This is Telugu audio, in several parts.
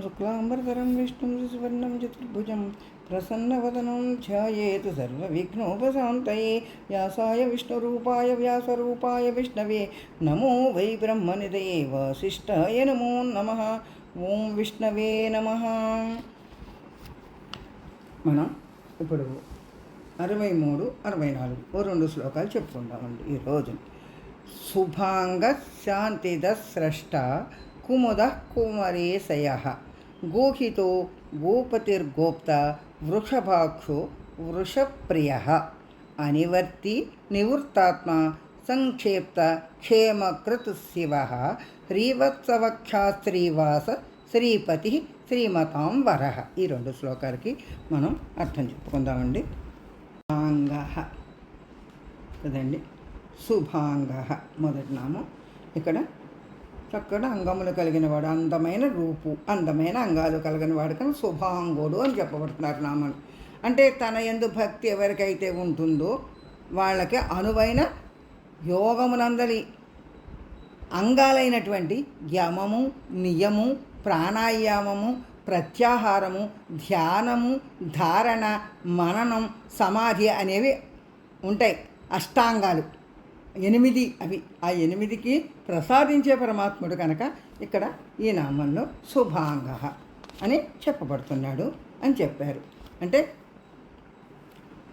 శుక్లాంబరధరం విష్ణుం సువర్ణం చతుర్భుజం ప్రసన్నవదనం ధ్యాయేత్ సర్వవిఘ్నోపశాంతయే వ్యాసాయ విష్ణురూపాయ వ్యాసరూపాయ విష్ణవే నమో వై బ్రహ్మనిదయే వాసిష్ఠాయ నమో నమ ఓం విష్ణవే నమ మనం ఇప్పుడు అరవై మూడు అరవై నాలుగు ఓ రెండు శ్లోకాలు చెప్పుకుందామండి ఈరోజు శుభాంగ శాంతిద స్రష్ట కుముద కుమరేశయ గోహితో గోపతిర్గోప్త వృషభాక్షో వృషప్రియ. అనివర్తి నివృత్తాత్మ సంక్షేప్త క్షేమకృత్ శివ శ్రీవత్సవక్షా శ్రీవాస శ్రీపతి శ్రీమతాం వరహ ఈ రెండు శ్లోకాలకి మనం అర్థం చెప్పుకుందామండి. శుభాంగ. కదండి? శుభాంగ. మొదటి నామం. ఇక్కడ చక్కటి అంగములు కలిగిన వాడు అందమైన రూపు అందమైన అంగాలు కలిగిన వాడు కానీ శుభాంగుడు అని చెప్పబడుతున్నారు నామలు. అంటే తన ఎందు భక్తి ఎవరికైతే ఉంటుందో వాళ్ళకి అనువైన యోగమునందలి అంగాలైనటువంటి యమము నియము ప్రాణాయామము ప్రత్యాహారము ధ్యానము ధారణ మననం సమాధి అనేవి ఉంటాయి. అష్టాంగాలు. ఎనిమిది అవి ఆ ఎనిమిదికి ప్రసాదించే పరమాత్ముడు కనుక ఇక్కడ ఈ నామంలో శుభాంగ అని చెప్పబడుతున్నాడు అని చెప్పారు. అంటే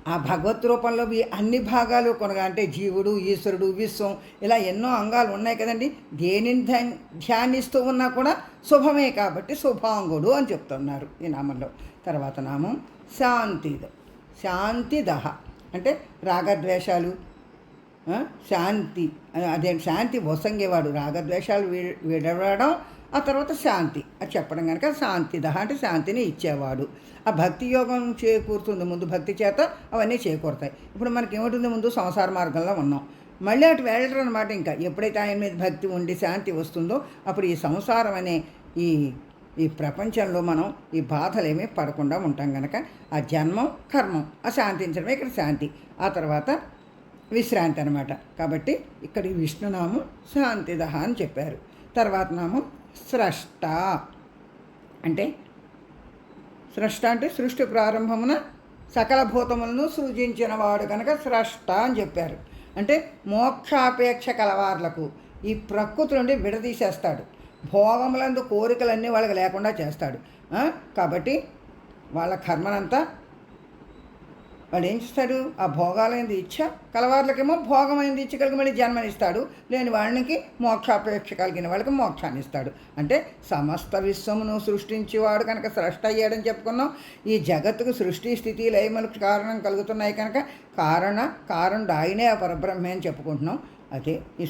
ఆ భగవత్ రూపంలో అన్ని భాగాలు కొనగా అంటే జీవుడు ఈశ్వరుడు విశ్వం ఇలా ఎన్నో అంగాలు ఉన్నాయి కదండి. దేనిని ధ్యాన్ ధ్యానిస్తూ ఉన్నా కూడా శుభమే కాబట్టి శుభాంగుడు అని చెప్తున్నారు ఈ నామంలో. తర్వాత నామం శాంతిద. శాంతిదహ అంటే రాగద్వేషాలు శాంతి. అదే శాంతి వసంగేవాడు. రాగద్వేషాలు విడవడం ఆ తర్వాత శాంతి. అది చెప్పడం కనుక శాంతిద అంటే శాంతిని ఇచ్చేవాడు. ఆ భక్తి యోగం చేకూరుతుంది ముందు భక్తి చేత అవన్నీ చేకూరుతాయి. ఇప్పుడు మనకి ఏమిటింది ముందు సంసార మార్గంలో ఉన్నాం. మళ్ళీ అటు వెళ్ళరు అనమాట ఇంకా. ఎప్పుడైతే ఆయన మీద భక్తి ఉండి శాంతి వస్తుందో అప్పుడు ఈ సంసారం అనే ఈ ఈ ప్రపంచంలో మనం ఈ బాధలేమీ పడకుండా ఉంటాం కనుక ఆ జన్మం కర్మం ఆ శాంతించడమే ఇక్కడ శాంతి. ఆ తర్వాత విశ్రాంతి అనమాట కాబట్టి ఇక్కడ ఈ విష్ణునామం శాంతిదహ అని చెప్పారు. తర్వాత నామం స్రష్ట. అంటే స్రష్ట అంటే సృష్టి ప్రారంభమున సకల భూతములను సృజించిన వాడు కనుక స్రష్ట అని చెప్పారు. అంటే మోక్షాపేక్ష కలవార్లకు ఈ ప్రకృతి నుండి విడదీసేస్తాడు. భోగములందు కోరికలన్నీ వాళ్ళకి లేకుండా చేస్తాడు. కాబట్టి వాళ్ళ కర్మనంతా వాడు ఏం చేస్తాడు? ఆ భోగాలైంది ఇచ్చ కలవార్లకేమో భోగమైంది ఇచ్చ కలిగి మళ్ళీ జన్మనిస్తాడు. లేని వాడికి మోక్షాపేక్ష కలిగిన వాళ్ళకి మోక్షాన్ని ఇస్తాడు అంటే సమస్త విశ్వమును సృష్టించేవాడు కనుక సృష్టి అయ్యాడని చెప్పుకున్నాం. ఈ జగత్తుకు సృష్టి స్థితి లయములకు కారణం కలుగుతున్నాయి కనుక కారణ కారణుడు ఆయనే ఆ పరబ్రహ్మే అని చెప్పుకుంటున్నాం. అదే ఈ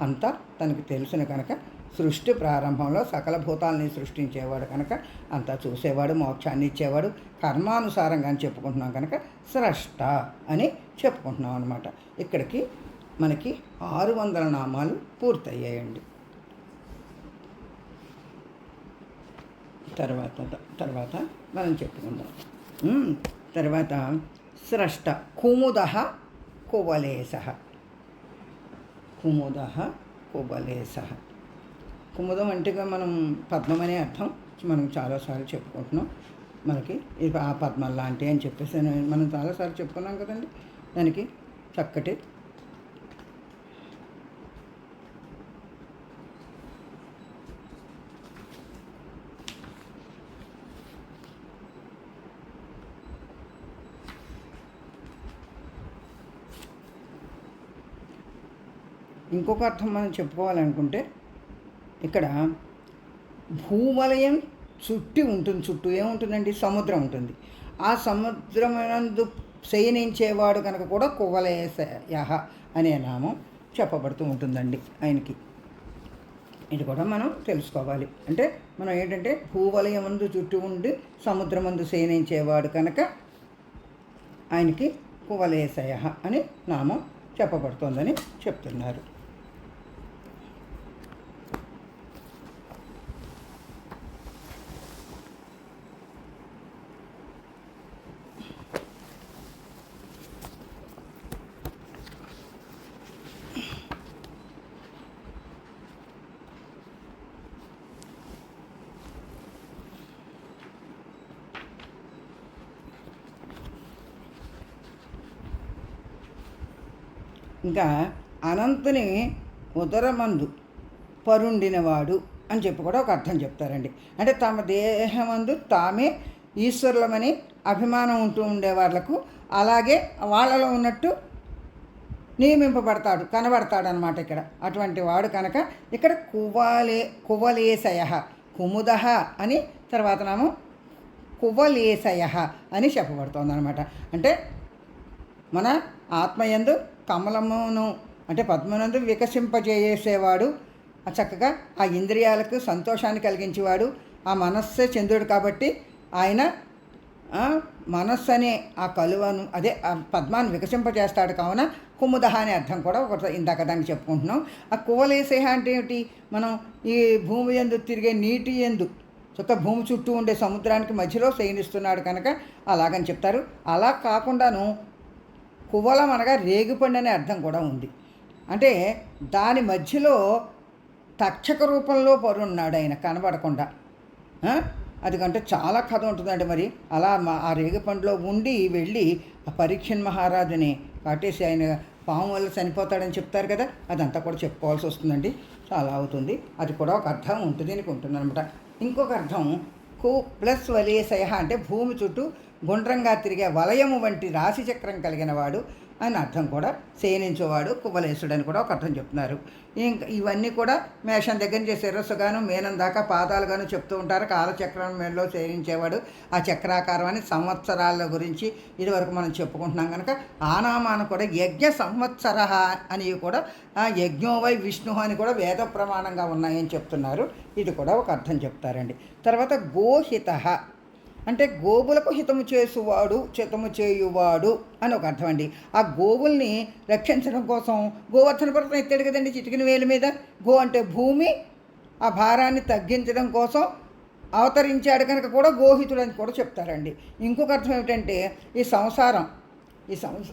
అంతా తనకు తెలుసును కనుక సృష్టి ప్రారంభంలో సకల భూతాలని సృష్టించేవాడు కనుక అంతా చూసేవాడు మోక్షాన్ని ఇచ్చేవాడు కర్మానుసారంగా అని చెప్పుకుంటున్నాం కనుక స్రష్ట అని చెప్పుకుంటున్నాం అనమాట ఇక్కడికి మనకి ఆరు వందల నామాలు పూర్తయ్యాయండి. తర్వాత తర్వాత మనం చెప్పుకుందాం. తర్వాత స్రష్ట కుముద కువలేశ. కుముద కువలేశ. కుముదం అంటే మనం పద్మం అనే అర్థం. మనం చాలాసార్లు చెప్పుకుంటున్నాం. మనకి ఇది ఆ పద్మం లాంటి అని చెప్పేసి మనం చాలాసార్లు చెప్పుకున్నాం కదండి. దానికి చక్కటి ఇంకొక అర్థం మనం చెప్పుకోవాలనుకుంటే ఇక్కడ భూవలయం చుట్టి ఉంటుంది చుట్టూ ఏముంటుందండి? సముద్రం ఉంటుంది. ఆ సముద్రమందు శయనించేవాడు కనుక కూడా కువలయహ అనే నామం చెప్పబడుతూ ఉంటుందండి ఆయనకి. ఇది కూడా మనం తెలుసుకోవాలి. అంటే మనం ఏంటంటే భూవలయముందు చుట్టూ ఉండి సముద్రమందు శయనించేవాడు కనుక ఆయనకి కువలేశయ అని నామం చెప్పబడుతోందని చెప్తున్నారు. ఇంకా అనంతుని ఉదరమందు పరుండినవాడు అని చెప్పి కూడా ఒక అర్థం చెప్తారండి. అంటే తమ దేహమందు తామే ఈశ్వరులమని అభిమానం ఉంటూ ఉండే వాళ్ళకు అలాగే వాళ్ళలో ఉన్నట్టు నియమింపబడతాడు కనబడతాడు అనమాట ఇక్కడ. అటువంటి వాడు కనుక ఇక్కడ కువలే కువలేశయ కుముదహ అని తర్వాత నాము కువలేశయ అని చెప్పబడుతుంది అనమాట అంటే మన ఆత్మయందు కమలమును అంటే పద్మనందు వికసింపజేసేవాడు. చక్కగా ఆ ఇంద్రియాలకు సంతోషాన్ని కలిగించేవాడు. ఆ మనస్సే చంద్రుడు కాబట్టి ఆయన మనస్సు అనే ఆ కలువను అదే ఆ పద్మాన్ని వికసింపజేస్తాడు కావున కుముదహ అనే అర్థం కూడా ఒక ఇందాక దానికి చెప్పుకుంటున్నాం. ఆ కువలేసేహ అంటే ఏమిటి? మనం ఈ భూమి ఎందు తిరిగే నీటి ఎందు చుక్క భూమి చుట్టూ ఉండే సముద్రానికి మధ్యలో శయనిస్తున్నాడు కనుక అలాగని చెప్తారు. అలా కాకుండాను కువలం అనగా రేగిపండు అనే అర్థం కూడా ఉంది. అంటే దాని మధ్యలో తక్షక రూపంలో పరున్నాడు ఆయన కనబడకుండా. ఆ? అదికంటే చాలా కథ ఉంటుందండి మరి. అలా మా ఆ రేగిపండులో ఉండి వెళ్ళి ఆ పరీక్షన్ మహారాజుని కాటేసి ఆయన పాము వల్ల చనిపోతాడని చెప్తారు కదా అదంతా కూడా చెప్పుకోవాల్సి వస్తుందండి. చాలా అవుతుంది. అది కూడా ఒక అర్థం ఉంటుంది అని అనమాట ఇంకొక అర్థం కు ప్లస్ వలేశయ అంటే భూమి చుట్టూ గుండ్రంగా తిరిగే వలయము వంటి రాశిచక్రం కలిగిన వాడు అని అర్థం కూడా సేనించేవాడు కువలేశుడు అని కూడా ఒక అర్థం చెప్తున్నారు. ఇంకా ఇవన్నీ కూడా మేషం దగ్గర నుంచి శిరస్సుగాను మేనం దాకా పాదాలుగాను చెప్తూ ఉంటారు. కాలచక్రం మేడలో శయనించేవాడు ఆ చక్రాకారం అని సంవత్సరాల గురించి ఇదివరకు మనం చెప్పుకుంటున్నాం కనుక ఆనామాను కూడా యజ్ఞ సంవత్సర అని కూడా ఆ యజ్ఞోవై విష్ణు అని కూడా వేద ప్రమాణంగా ఉన్నాయని చెప్తున్నారు. ఇది కూడా ఒక అర్థం చెప్తారండి. తర్వాత గోహిత. అంటే గోవులకు హితము చేసువాడు చితము చేయువాడు అని ఒక అర్థం అండి. ఆ గోవుల్ని రక్షించడం కోసం గోవర్ధన పర్వతం ఎత్తాడు కదండి చిటికిన వేలు మీద. గో అంటే భూమి ఆ భారాన్ని తగ్గించడం కోసం అవతరించాడు కనుక కూడా గోహితుడు అని కూడా చెప్తారండి. ఇంకొక అర్థం ఏమిటంటే ఈ సంసారం ఈ సంస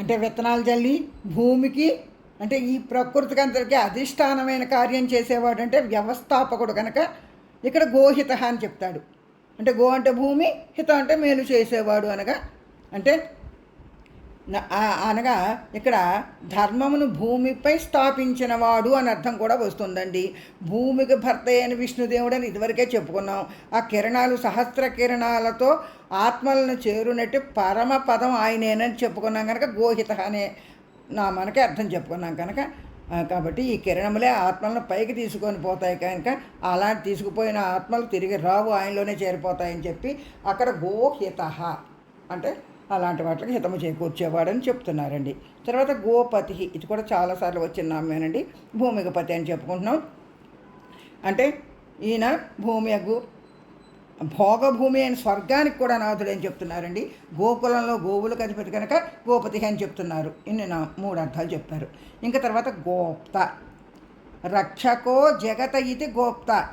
అంటే విత్తనాలు చల్లి భూమికి అంటే ఈ ప్రకృతికి అందరికీ అధిష్టానమైన కార్యం చేసేవాడు అంటే వ్యవస్థాపకుడు కనుక ఇక్కడ గోహిత అని చెప్తాడు. అంటే గో అంటే భూమి హిత అంటే మేలు చేసేవాడు అనగా అంటే అనగా ఇక్కడ ధర్మమును భూమిపై స్థాపించినవాడు అని అర్థం కూడా వస్తుందండి. భూమికి భర్త అయిన విష్ణుదేవుడు అని ఇదివరకే చెప్పుకున్నాం. ఆ కిరణాలు సహస్ర కిరణాలతో ఆత్మలను చేరునట్టు పరమ పదం ఆయనేనని చెప్పుకున్నాం కనుక గోహిత అనే నా మనకి అర్థం చెప్పుకున్నాం కనుక కాబట్టి ఈ కిరణములే ఆత్మలను పైకి తీసుకొని పోతాయి కనుక అలాంటి తీసుకుపోయిన ఆత్మలు తిరిగి రావు ఆయనలోనే చేరిపోతాయని చెప్పి అక్కడ గోహిత అంటే అలాంటి వాటికి హితము చేకూర్చేవాడని చెప్తున్నారండి. తర్వాత గోపతి ఇది కూడా చాలాసార్లు వచ్చిన నామేనండి. భూమిగపతి అని చెప్పుకుంటున్నాం. అంటే ఈయన భూమి భోగభూమి అయిన స్వర్గానికి కూడా అనాథుడు అని చెప్తున్నారండి? గోకులంలో గోవులు అధిపతి కనుక గోపతి అని చెప్తున్నారు. ఇన్ని నా మూడు అర్థాలు చెప్పారు. ఇంకా తర్వాత గోప్త. రక్షకో జగత ఇది గోప్త.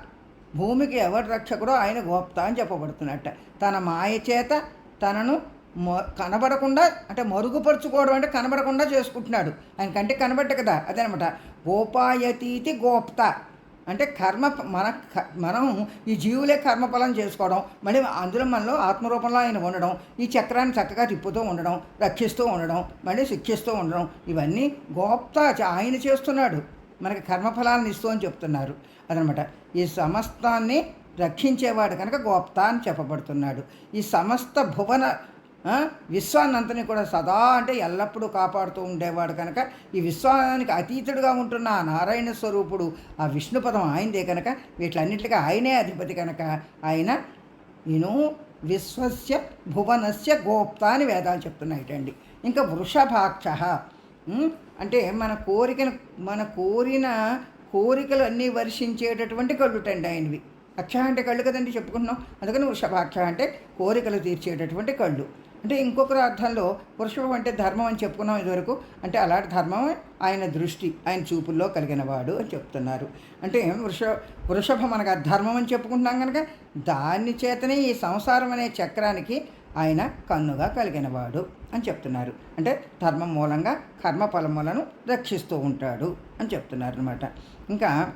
భూమికి ఎవరు రక్షకుడో ఆయన గోప్త అని చెప్పబడుతున్నట్ట. తన మాయ చేత తనను మ కనబడకుండా అంటే మరుగుపరుచుకోవడం అంటే కనబడకుండా చేసుకుంటున్నాడు. ఆయన కంటే కనబడ్డ కదా అదనమాట. గోపాయతీతి గోప్త. అంటే కర్మ మన మనం ఈ జీవులే కర్మఫలం చేసుకోవడం మళ్ళీ అందులో మనలో ఆత్మరూపంలో ఆయన ఉండడం ఈ చక్రాన్ని చక్కగా తిప్పుతూ ఉండడం రక్షిస్తూ ఉండడం మళ్ళీ శిక్షిస్తూ ఉండడం ఇవన్నీ గోప్త ఆయన చేస్తున్నాడు. మనకి కర్మఫలాలను ఇస్తూ అని చెప్తున్నారు. అదనమాట. ఈ సమస్తాన్ని రక్షించేవాడు కనుక గోప్త అని చెప్పబడుతున్నాడు. ఈ సమస్త భువన విశ్వాన్నంతని కూడా సదా అంటే ఎల్లప్పుడూ కాపాడుతూ ఉండేవాడు కనుక ఈ విశ్వానికి అతీతుడుగా ఉంటున్న ఆ నారాయణ స్వరూపుడు ఆ విష్ణుపదం ఆయనదే కనుక వీటిలన్నిటికీ ఆయనే అధిపతి కనుక ఆయన నేను విశ్వస్య భువనస్య గోప్త అని వేదాలు చెప్తున్నాయిటండి. ఇంకా వృషభాక్ష అంటే మన కోరికను మన కోరిన కోరికలు అన్నీ వర్షించేటటువంటి కళ్ళుటండి ఆయనవి. అక్ష అంటే కళ్ళు కదండి చెప్పుకుంటున్నాం. అందుకని వృషభాక్ష అంటే కోరికలు తీర్చేటటువంటి కళ్ళు. అంటే ఇంకొకరు అర్థంలో వృషభం అంటే ధర్మం అని చెప్పుకున్నాం ఇదివరకు. అంటే అలాంటి ధర్మం ఆయన దృష్టి ఆయన చూపుల్లో కలిగిన వాడు అని చెప్తున్నారు. అంటే వృష వృషభం అనగా ధర్మం అని చెప్పుకుంటున్నాం కనుక దాని చేతనే ఈ సంసారం అనే చక్రానికి ఆయన కన్నుగా కలిగినవాడు అని చెప్తున్నారు. అంటే ధర్మం మూలంగా కర్మఫలములను రక్షిస్తూ ఉంటాడు అని చెప్తున్నారు అనమాట ఇంకా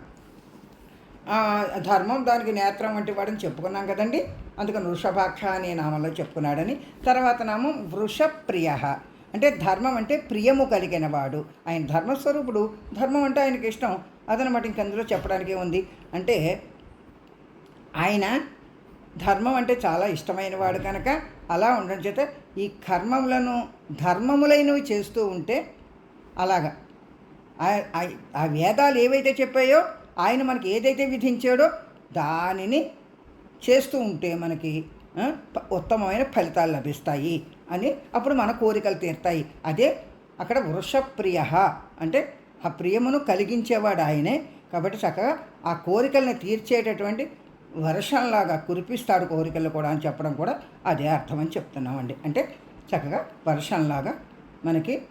ధర్మం దానికి నేత్రం వంటి వాడని చెప్పుకున్నాం కదండి. అందుకని వృషభాక్ష అనే నామంలో చెప్పుకున్నాడని. తర్వాత నామం వృషప్రియ అంటే ధర్మం అంటే ప్రియము కలిగిన వాడు. ఆయన ధర్మస్వరూపుడు. ధర్మం అంటే ఆయనకి ఇష్టం. అదనమాట ఇంకందులో చెప్పడానికి ఉంది అంటే ఆయన ధర్మం అంటే చాలా ఇష్టమైన వాడు కనుక అలా ఉండడం చేత ఈ కర్మములను ధర్మములైనవి చేస్తూ ఉంటే అలాగా. ఆ- ఆ వేదాలు ఏవైతే చెప్పాయో ఆయన మనకి ఏదైతే విధించాడో దానిని చేస్తూ ఉంటే మనకి ఉత్తమమైన ఫలితాలు లభిస్తాయి అని అప్పుడు మన కోరికలు తీరుతాయి. అదే అక్కడ వృషప్రియ అంటే ఆ ప్రియమును కలిగించేవాడు ఆయనే. కాబట్టి చక్కగా ఆ కోరికలను తీర్చేటటువంటి వర్షంలాగా కురిపిస్తాడు కోరికలు కూడా అని చెప్పడం కూడా అదే అర్థమని చెప్తున్నామండి. అంటే చక్కగా వర్షంలాగా మనకి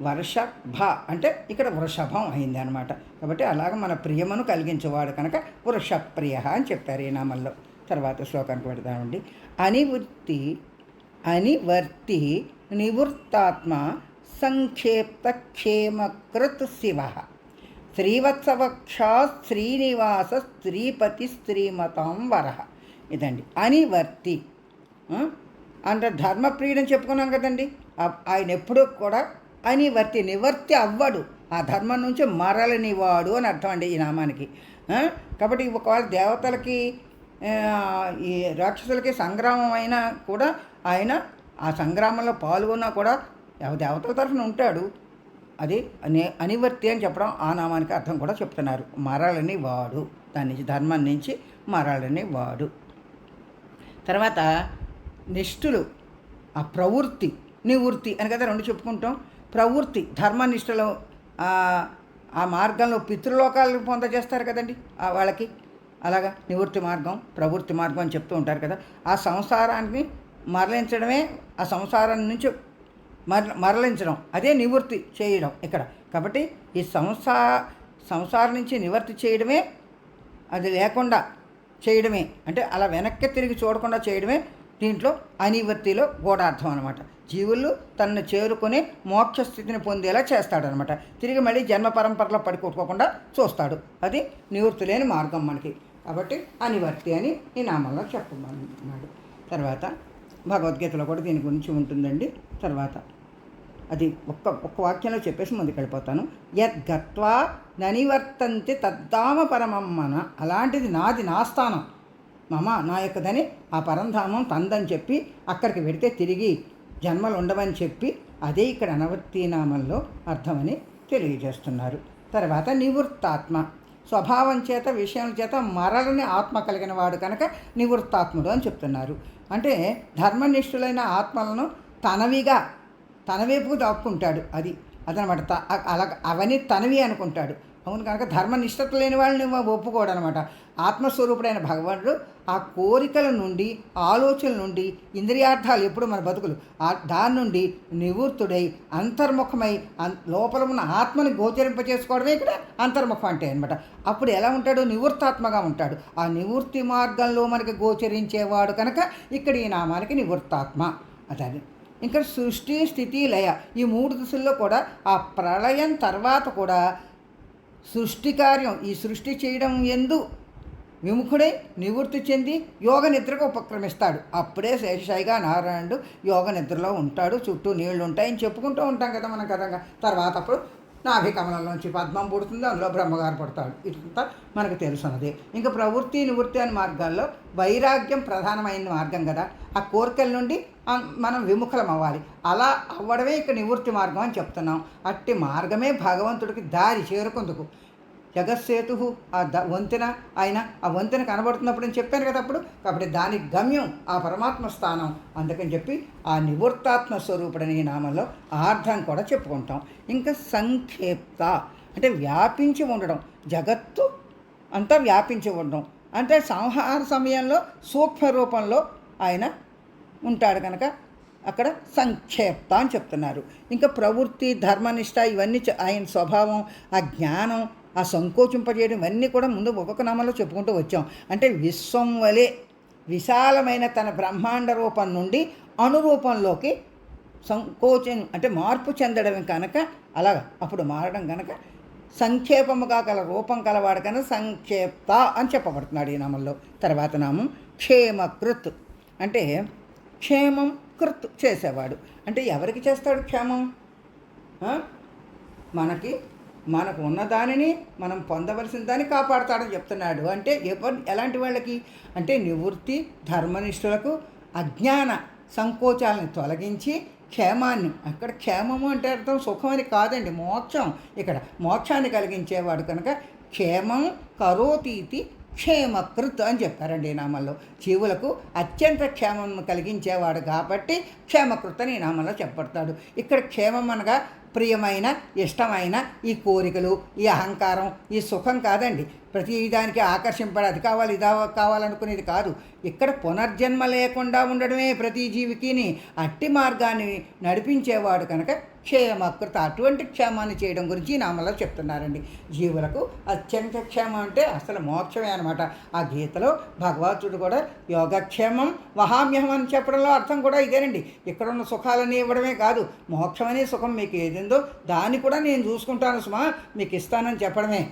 వర్షభ అంటే ఇక్కడ వృషభం అయింది అనమాట కాబట్టి అలాగ మన ప్రియమును కలిగించేవాడు కనుక వృషప్రియ అని చెప్పారు ఈ నామంలో. తర్వాత శ్లోకానికి పెడతామండి అనివృత్తి అనివర్తి నివృత్తాత్మ సంక్షేప్త క్షేమకృత్ శివ. శ్రీవత్సవక్షా శ్రీనివాస స్త్రీపతి శ్రీమతాం వర. ఇదండి. అనివర్తి. అంటే ధర్మప్రియుడని చెప్పుకున్నాం కదండి. ఆయన ఎప్పుడూ కూడా అని వర్తి నివర్తి అవ్వడు. ఆ ధర్మం నుంచి మరలనివాడు అని అర్థం అండి ఈ నామానికి. కాబట్టి ఒకవేళ దేవతలకి ఈ రాక్షసులకి సంగ్రామం అయినా కూడా ఆయన ఆ సంగ్రామంలో పాల్గొన్నా కూడా దేవతల తరఫున ఉంటాడు. అది అనే అనివర్తి అని చెప్పడం ఆ నామానికి అర్థం కూడా చెప్తున్నారు. మరలని వాడు. దాని నుంచి ధర్మం నుంచి మరలని వాడు. తర్వాత నిష్ఠులు ఆ ప్రవృత్తి నివృత్తి అని కదా రెండు చెప్పుకుంటాం. ప్రవృత్తి ధర్మనిష్టలో ఆ మార్గంలో పితృలోకాలను పొందజేస్తారు కదండి ఆ వాళ్ళకి. అలాగా నివృత్తి మార్గం ప్రవృత్తి మార్గం అని చెప్తూ ఉంటారు కదా. ఆ సంసారాన్ని మరలించడమే ఆ సంసారం నుంచి మర మరలించడం అదే నివృత్తి చేయడం ఇక్కడ. కాబట్టి ఈ సంసా సంసారం నుంచి నివృత్తి చేయడమే అది లేకుండా చేయడమే. అంటే అలా వెనక్కి తిరిగి చూడకుండా చేయడమే దీంట్లో అనివర్తిలో గూఢార్థం అనమాట జీవులు తనను చేరుకుని మోక్ష స్థితిని పొందేలా చేస్తాడనమాట తిరిగి మళ్ళీ జన్మ పరంపరలో పడి చూస్తాడు. అది నివృత్తి లేని మార్గం మనకి. కాబట్టి అనివర్తి అని ఈ నామంలో చెప్పమన్నాడు. తర్వాత భగవద్గీతలో కూడా దీని గురించి ఉంటుందండి. తర్వాత అది ఒక్క ఒక్క వాక్యంలో చెప్పేసి ముందుకు వెళ్ళిపోతాను యద్గత్వా ననివర్తంతి తద్దామ పరమమ్మన. అలాంటిది నాది నా స్థానం. మమ నా యొక్కదని ఆ పరంధామం తందని చెప్పి అక్కడికి వెడితే తిరిగి జన్మలు ఉండవని చెప్పి అదే ఇక్కడ అనవర్తీనామంలో అర్థమని తెలియజేస్తున్నారు. తర్వాత నివృత్తాత్మ. స్వభావం చేత విషయం చేత మరలని ఆత్మ కలిగిన వాడు కనుక నివృత్తాత్ముడు అని చెప్తున్నారు. అంటే ధర్మనిష్ఠులైన ఆత్మలను తనవిగా తన వైపుకు దాక్కుంటాడు అది. అదనమాట అలా అవన్నీ తనవి అనుకుంటాడు. అవును కనుక ధర్మనిష్టత లేని వాళ్ళని ఒప్పుకోడు అనమాట ఆత్మస్వరూపుడైన భగవానుడు ఆ కోరికల నుండి ఆలోచనల నుండి ఇంద్రియార్థాలు ఎప్పుడు మన బతుకులు. ఆ దాని నుండి నివృత్తుడై అంతర్ముఖమై అన్- లోపల ఉన్న ఆత్మని గోచరింపచేసుకోవడమే ఇక్కడ అంతర్ముఖం అంటే అనమాట అప్పుడు ఎలా ఉంటాడు? నివృత్తాత్మగా ఉంటాడు. ఆ నివృత్తి మార్గంలో మనకి గోచరించేవాడు కనుక ఇక్కడ ఈ నామానికి నివృత్తాత్మ. అదే ఇంకా సృష్టి స్థితి లయ ఈ మూడు దశల్లో కూడా ఆ ప్రళయం తర్వాత కూడా సృష్టి కార్యం ఈ సృష్టి చేయడం ఎందు విముఖుడై నివృత్తి చెంది యోగ నిద్రకు ఉపక్రమిస్తాడు. అప్పుడే శేషాయిగా నారాయణుడు యోగ నిద్రలో ఉంటాడు. చుట్టూ నీళ్ళు ఉంటాయని చెప్పుకుంటూ ఉంటాం కదా మనం కదంగా తర్వాత అప్పుడు నాభి కమలంలోంచి పద్మం పుడుతుంది అందులో బ్రహ్మగారు పుడతాడు. ఇదంతా మనకు తెలుసున్నది. ఇంకా ప్రవృత్తి నివృత్తి అనే మార్గాల్లో వైరాగ్యం ప్రధానమైన మార్గం కదా. ఆ కోరికల నుండి మనం విముఖలం అవ్వాలి. అలా అవ్వడమే ఇక నివృత్తి మార్గం అని చెప్తున్నాం. అట్టి మార్గమే భగవంతుడికి దారి చేరుకుందుకు. జగత్సేతు ఆ ద వంతెన ఆయన ఆ వంతెన కనబడుతున్నప్పుడు నేను చెప్పాను కదా అప్పుడు కాబట్టి దాని గమ్యం ఆ పరమాత్మ స్థానం అందుకని చెప్పి ఆ నివృత్తాత్మ స్వరూపుడని ఈ నామంలో ఆర్థం కూడా చెప్పుకుంటాం. ఇంకా సంక్షేప్త అంటే వ్యాపించి ఉండడం జగత్తు అంతా వ్యాపించి ఉండడం. అంటే సంహార సమయంలో సూక్ష్మ రూపంలో ఆయన ఉంటాడు కనుక అక్కడ సంక్షేప్త అని చెప్తున్నారు. ఇంకా ప్రవృత్తి ధర్మనిష్ట ఇవన్నీ ఆయన స్వభావం ఆ జ్ఞానం ఆ సంకోచింపజేయడం ఇవన్నీ కూడా ముందు ఒక్కొక్క నామంలో చెప్పుకుంటూ వచ్చాం. అంటే విశ్వం వలె విశాలమైన తన బ్రహ్మాండ రూపం నుండి అనురూపంలోకి సంకోచం అంటే మార్పు చెందడం కనుక అలాగ అప్పుడు మారడం కనుక సంక్షేపముగా గల రూపం కలవాడు కనుక సంక్షేప్త అని చెప్పబడుతున్నాడు ఈ నామంలో. తర్వాత నామం క్షేమకృత్. అంటే క్షేమం కృత్ చేసేవాడు. అంటే ఎవరికి చేస్తాడు క్షేమం? మనకి మనకు ఉన్న దానిని మనం పొందవలసిన దాన్ని కాపాడుతాడని చెప్తున్నాడు. అంటే ఎవరు ఎలాంటి వాళ్ళకి? అంటే నివృత్తి ధర్మనిష్ఠులకు అజ్ఞాన సంకోచాలను తొలగించి క్షేమాన్ని అక్కడ క్షేమము అంటే అర్థం సుఖం అని కాదండి మోక్షం. ఇక్కడ మోక్షాన్ని కలిగించేవాడు కనుక క్షేమం కరోతీతి క్షేమకృత్ అని చెప్పారండి ఈ నామంలో. జీవులకు అత్యంత క్షేమం కలిగించేవాడు కాబట్టి క్షేమకృత్ అని ఈ నామంలో చెప్పబడతాడు. ఇక్కడ క్షేమం అనగా ప్రియమైన ఇష్టమైన ఈ కోరికలు ఈ అహంకారం ఈ సుఖం కాదండి. ప్రతి దానికి ఆకర్షింపడ అది కావాలి ఇది కావాలనుకునేది కాదు. ఇక్కడ పునర్జన్మ లేకుండా ఉండడమే ప్రతి జీవికిని అట్టి మార్గాన్ని నడిపించేవాడు కనుక క్షేమకృత అటువంటి క్షేమాన్ని చేయడం గురించి నామల్లో నామలో చెప్తున్నారండి. జీవులకు అత్యంత క్షేమం అంటే అసలు మోక్షమే అనమాట ఆ గీతలో భగవతుడు కూడా యోగక్షేమం వహామ్యహం అని చెప్పడంలో అర్థం కూడా ఇదేనండి. ఇక్కడ ఉన్న ఇవ్వడమే కాదు. మోక్షమనే సుఖం మీకు ఏదైనా ఉందో దాన్ని కూడా నేను చూసుకుంటాను సుమా మీకు ఇస్తానని చెప్పడమే.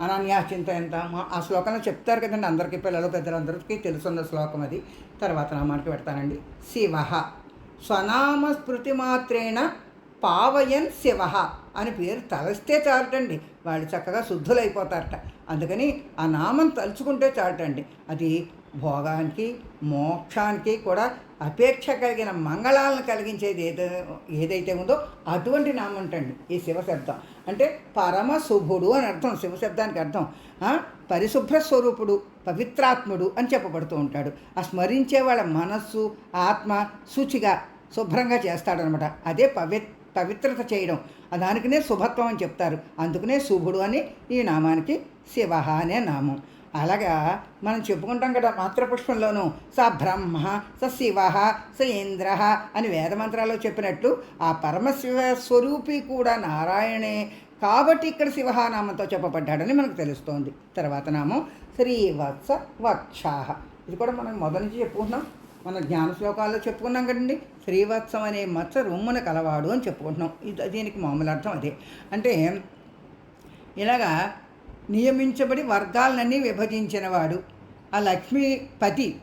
అనన్యా చింత ఎంత? ఆ శ్లోకంలో చెప్తారు కదండి అందరికీ పిల్లలు పెద్దలందరికీ తెలుసున్న శ్లోకం అది. తర్వాత నామానికి పెడతానండి. శివ. స్వనామ స్మృతి మాత్రేణ పావయన్ శివ అని పేరు తలస్తే చాలటండి. వాళ్ళు చక్కగా శుద్ధులైపోతారట. అందుకని ఆ నామం తలుచుకుంటే చాలటండి. అది భోగానికి మోక్షానికి కూడా అపేక్ష కలిగిన మంగళాలను కలిగించేది ఏదో ఏదైతే ఉందో అటువంటి నామం అంటండి ఈ శివశబ్దం. అంటే పరమ శుభుడు అని అర్థం శివశబ్దానికి అర్థం. పరిశుభ్ర స్వరూపుడు పవిత్రాత్ముడు అని చెప్పబడుతూ ఉంటాడు. ఆ స్మరించే వాళ్ళ మనస్సు ఆత్మ శుచిగా శుభ్రంగా చేస్తాడనమాట. అదే పవి పవిత్రత చేయడం. దానికనే దానికినే శుభత్వం అని చెప్తారు. అందుకనే శుభుడు అని ఈ నామానికి శివ అనే నామం. అలాగా మనం చెప్పుకుంటాం కదా మాతృపుష్పంలోనూ స బ్రహ్మ స శివ స ఇంద్ర అని వేదమంత్రాల్లో చెప్పినట్లు ఆ పరమశివ స్వరూపి కూడా నారాయణే కాబట్టి ఇక్కడ శివహానామంతో చెప్పబడ్డాడని మనకు తెలుస్తోంది. తర్వాత నామం శ్రీవత్స వక్షాహ. ఇది కూడా మనం మొదటి నుంచి చెప్పుకుంటున్నాం. మన జ్ఞాన శ్లోకాల్లో చెప్పుకున్నాం కదండి. శ్రీవత్సం అనే మచ్చ రొమ్మున కలవాడు అని చెప్పుకుంటున్నాం. ఇది దీనికి మామూలు అర్థం అదే. అంటే ఇలాగా నియమించబడి వర్గాలన్నీ విభజించినవాడు. ఆ లక్ష్మీపతి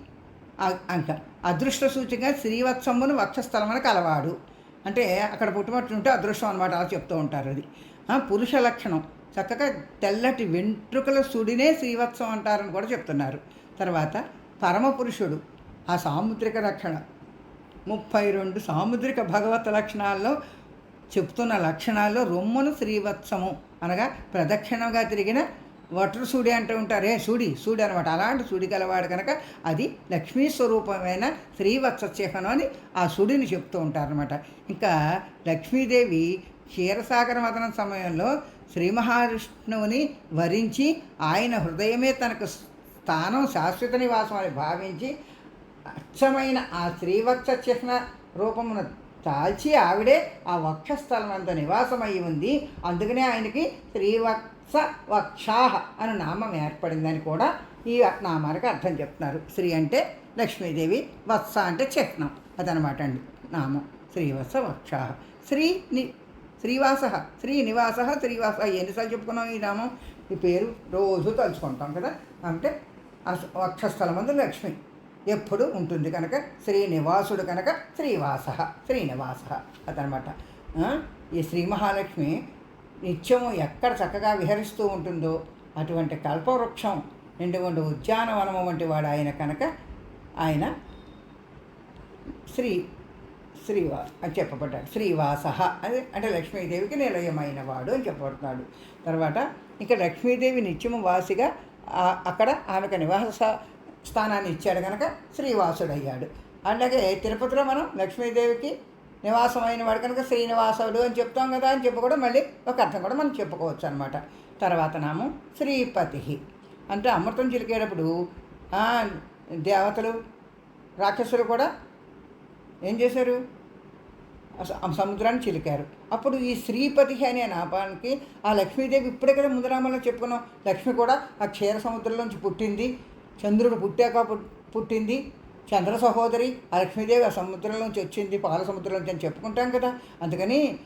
అంట అదృష్ట సూచిక శ్రీవత్సమును వక్షస్థలమున కలవాడు. అంటే అక్కడ పుట్టుమట్టుంటే అదృష్టం అనమాట అలా చెప్తూ ఉంటారు అది. ఆ, పురుష లక్షణం. చక్కగా తెల్లటి వెంట్రుకల సుడినే శ్రీవత్సం అంటారని కూడా చెప్తున్నారు. తర్వాత పరమపురుషుడు ఆ సాముద్రిక రక్షణ. ముప్పై రెండు సాముద్రిక భగవత్ లక్షణాల్లో చెప్తున్న లక్షణాల్లో రొమ్మును శ్రీవత్సము అనగా ప్రదక్షిణంగా తిరిగిన వట్రు సూడి అంటూ ఉంటారే. సూడి సూడి అనమాట అలాంటి సూడి గలవాడు కనుక అది లక్ష్మీ స్వరూపమైన శ్రీవత్స చిహ్నం అని ఆ సుడిని చెప్తూ ఉంటారనమాట ఇంకా లక్ష్మీదేవి క్షీరసాగర మదనం సమయంలో శ్రీ మహావిష్ణువుని వరించి ఆయన హృదయమే తనకు స్థానం శాశ్వత నివాసం అని భావించి అచ్చమైన ఆ శ్రీవత్స చిహ్న రూపమును తాల్చి ఆవిడే ఆ వక్షస్థలం అంత నివాసమై ఉంది. అందుకనే ఆయనకి శ్రీవత్స వక్షాహ అని నామం ఏర్పడిందని కూడా ఈ నామానికి అర్థం చెప్తున్నారు. శ్రీ అంటే లక్ష్మీదేవి వత్స అంటే చిహ్నం. అదనమాట అండి నామం. శ్రీవత్స వక్షాహ. శ్రీ ని శ్రీవాస శ్రీనివాస శ్రీవాస ఎన్నిసార్లు చెప్పుకున్నాం ఈ నామం? ఈ పేరు రోజు తలుచుకుంటాం కదా. అంటే వక్షస్థలం అందు లక్ష్మి. ఎప్పుడు ఉంటుంది కనుక శ్రీనివాసుడు కనుక శ్రీవాస శ్రీనివాస అదనమాట. ఈ శ్రీ మహాలక్ష్మి నిత్యము ఎక్కడ చక్కగా విహరిస్తూ ఉంటుందో అటువంటి కల్పవృక్షం నిండుగుండు ఉద్యానవనము వంటి వాడు ఆయన కనుక ఆయన శ్రీ శ్రీవా అని చెప్పబడ్డాడు. శ్రీవాస అని అంటే లక్ష్మీదేవికి నిలయమైన వాడు అని చెప్పబడుతున్నాడు. తర్వాత ఇంకా లక్ష్మీదేవి నిత్యము వాసిగా అక్కడ ఆమెకు నివాస స్థానాన్ని ఇచ్చాడు కనుక శ్రీవాసుడయ్యాడు. అలాగే తిరుపతిలో మనం లక్ష్మీదేవికి నివాసమైన వాడు కనుక శ్రీనివాసుడు అని చెప్తాం కదా అని చెప్పి కూడా మళ్ళీ ఒక అర్థం కూడా మనం చెప్పుకోవచ్చు అనమాట తర్వాత నామం శ్రీపతి. అంటే అమృతం చిలికేటప్పుడు దేవతలు రాక్షసులు కూడా ఏం చేశారు? ఆ సముద్రాన్ని చిలికారు. అప్పుడు ఈ శ్రీపతి అనే నాపానికి ఆ లక్ష్మీదేవి ఇప్పుడే కదా ముందరామంలో చెప్పుకున్నాం. లక్ష్మి కూడా ఆ క్షీర సముద్రంలోంచి పుట్టింది. చంద్రుడు పుట్టాక పుట్టింది. చంద్ర సహోదరి ఆ లక్ష్మీదేవి ఆ సముద్రంలోంచి వచ్చింది పాల సముద్రంలోంచి అని చెప్పుకుంటాం కదా. అందుకని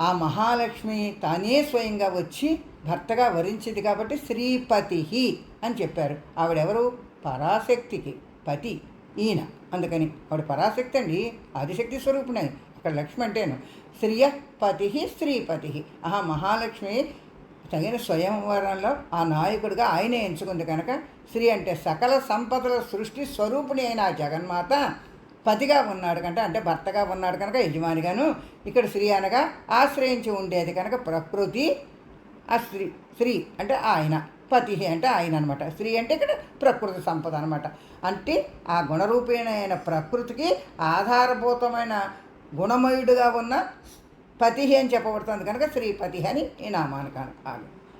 ఆ మహాలక్ష్మి తానే స్వయంగా వచ్చి భర్తగా వరించింది కాబట్టి శ్రీపతి అని చెప్పారు. ఆవిడెవరు? పరాశక్తికి పతి ఈయన. అందుకని ఆవిడ పరాశక్తి అండి ఆదిశక్తి స్వరూపుణి అక్కడ లక్ష్మి అంటేను శ్రియ పతి శ్రీపతి ఆహా మహాలక్ష్మి తగిన స్వయంవరంలో ఆ నాయకుడిగా ఆయనే ఎంచుకుంది కనుక శ్రీ అంటే సకల సంపదల సృష్టి స్వరూపిణి అయిన ఆ జగన్మాత పతిగా ఉన్నాడు కనుక అంటే భర్తగా ఉన్నాడు కనుక యజమానిగాను ఇక్కడ స్త్రీ అనగా ఆశ్రయించి ఉండేది కనుక ప్రకృతి ఆ స్త్రీ స్త్రీ అంటే ఆయన పతి అంటే ఆయన అనమాట స్త్రీ అంటే ఇక్కడ ప్రకృతి సంపద అనమాట అంటే ఆ గుణరూపేణైన ప్రకృతికి ఆధారభూతమైన గుణమయుడుగా ఉన్న పతి అని చెప్పబడుతుంది కనుక శ్రీపతి అని ఈ నామానికి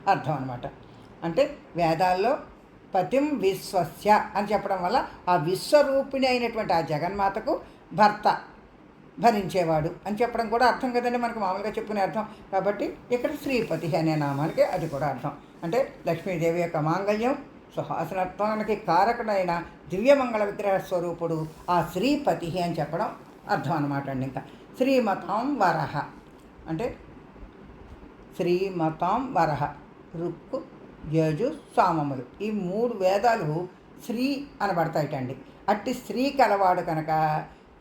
అర్థం అనమాట అంటే వేదాల్లో పతిం విశ్వస్య అని చెప్పడం వల్ల ఆ విశ్వరూపిణి అయినటువంటి ఆ జగన్మాతకు భర్త భరించేవాడు అని చెప్పడం కూడా అర్థం కదండి మనకు మామూలుగా చెప్పుకునే అర్థం. కాబట్టి ఇక్కడ శ్రీపతి అనే నామానికి అది కూడా అర్థం. అంటే లక్ష్మీదేవి యొక్క మాంగళ్యం సుహాసనత్వానికి కారకుడైన దివ్యమంగళ విగ్రహ స్వరూపుడు ఆ శ్రీపతి అని చెప్పడం అర్థం అనమాట అండి ఇంకా. శ్రీమతాం వరహ అంటే శ్రీమతాం వరహ రుక్కు యజు సామములు. ఈ మూడు వేదాలు శ్రీ అనబడతాయిటండి. అట్టి స్త్రీ కలవాడు కనుక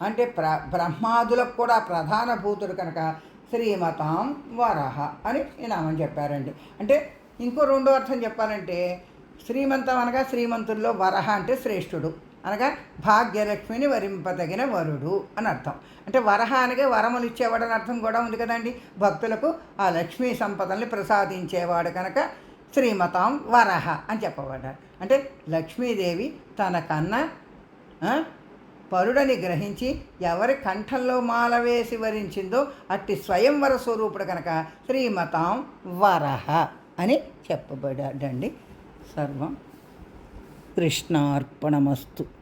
అంటే ప్ర బ్రహ్మాదులకు కూడా ప్రధాన భూతుడు కనుక శ్రీమతాం వరహ అని ఈ నామం చెప్పారండి. అంటే ఇంకో రెండో అర్థం చెప్పాలంటే శ్రీమంతం అనగా శ్రీమంతుల్లో వరహ అంటే శ్రేష్ఠుడు. అనగా భాగ్యలక్ష్మిని వరింపదగిన వరుడు అని అర్థం. అంటే వరహ అనగా వరములు ఇచ్చేవాడు అని అర్థం కూడా ఉంది కదండి. భక్తులకు ఆ లక్ష్మీ సంపదల్ని ప్రసాదించేవాడు కనుక శ్రీమతాం వరహ అని చెప్పబడ్డారు. అంటే లక్ష్మీదేవి తన కన్నా పరుడని గ్రహించి ఎవరి కంఠంలో మాల వేసి వరించిందో అట్టి స్వయంవర స్వరూపుడు కనుక శ్రీమతాం వరహ అని చెప్పబడ్డాడండి. సర్వం కృష్ణార్పణమస్తు.